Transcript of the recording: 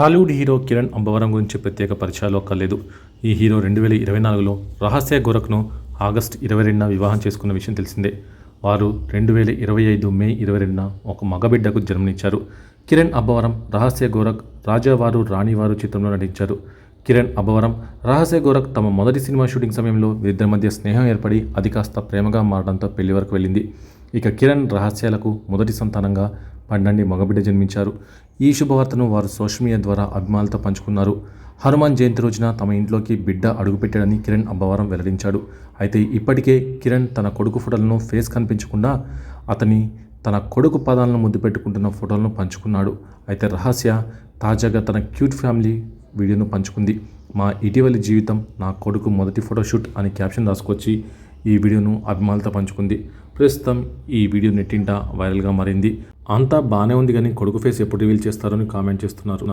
Tollywood hero Kiran Ambavaram గురించి ప్రత్యేక పరిచయాలు అక్కర్లేదు. ఈ హీరో రెండు వేల ఇరవై నాలుగులో రహస్య గోరఖ్ను ఆగస్ట్ ఇరవై రెండున వివాహం చేసుకున్న విషయం తెలిసిందే. వారు రెండు వేల ఇరవై ఐదు మే ఇరవై రెండున ఒక మగబిడ్డకు జన్మనిచ్చారు. కిరణ్ అబ్బవరం రహస్య గోరఖ్ రాజావారు రాణివారు చిత్రంలో నటించారు. కిరణ్ అబ్బవరం రహస్య గోరఖ్ తమ మొదటి సినిమా షూటింగ్ సమయంలో వీరిద్దరి మధ్య స్నేహం ఏర్పడి అది కాస్త ప్రేమగా మారడంతో పెళ్ళి వరకు వెళ్ళింది. ఇక కిరణ్ రహస్యాలకు మొదటి సంతానంగా పండండి మగబిడ్డ జన్మించారు. ఈ శుభవార్తను వారు సోషల్ మీడియా ద్వారా అభిమానులతో పంచుకున్నారు. హనుమాన్ జయంతి రోజున తమ ఇంట్లోకి బిడ్డ అడుగుపెట్టాడని కిరణ్ అబ్బవరం వెల్లడించాడు. అయితే ఇప్పటికే కిరణ్ తన కొడుకు ఫోటోలను ఫేస్ కనిపించకుండా అతని తన కొడుకు పాదాలను ముద్దు పెట్టుకుంటున్న ఫోటోలను పంచుకున్నాడు. అయితే రహస్య తాజాగా తన క్యూట్ ఫ్యామిలీ వీడియోను పంచుకుంది. మా ఇటీవలి జీవితం నా కొడుకు మొదటి ఫోటోషూట్ అని క్యాప్షన్ రాసుకొచ్చి ఈ వీడియోను అభిమానులతో పంచుకుంది. ప్రస్తుతం ఈ వీడియో నెట్టింట వైరల్గా మారింది. అంతా బాగానే ఉంది కానీ కొడుకు ఫేస్ ఎప్పుడు రివీల్ చేస్తారని కామెంట్ చేస్తున్నారు.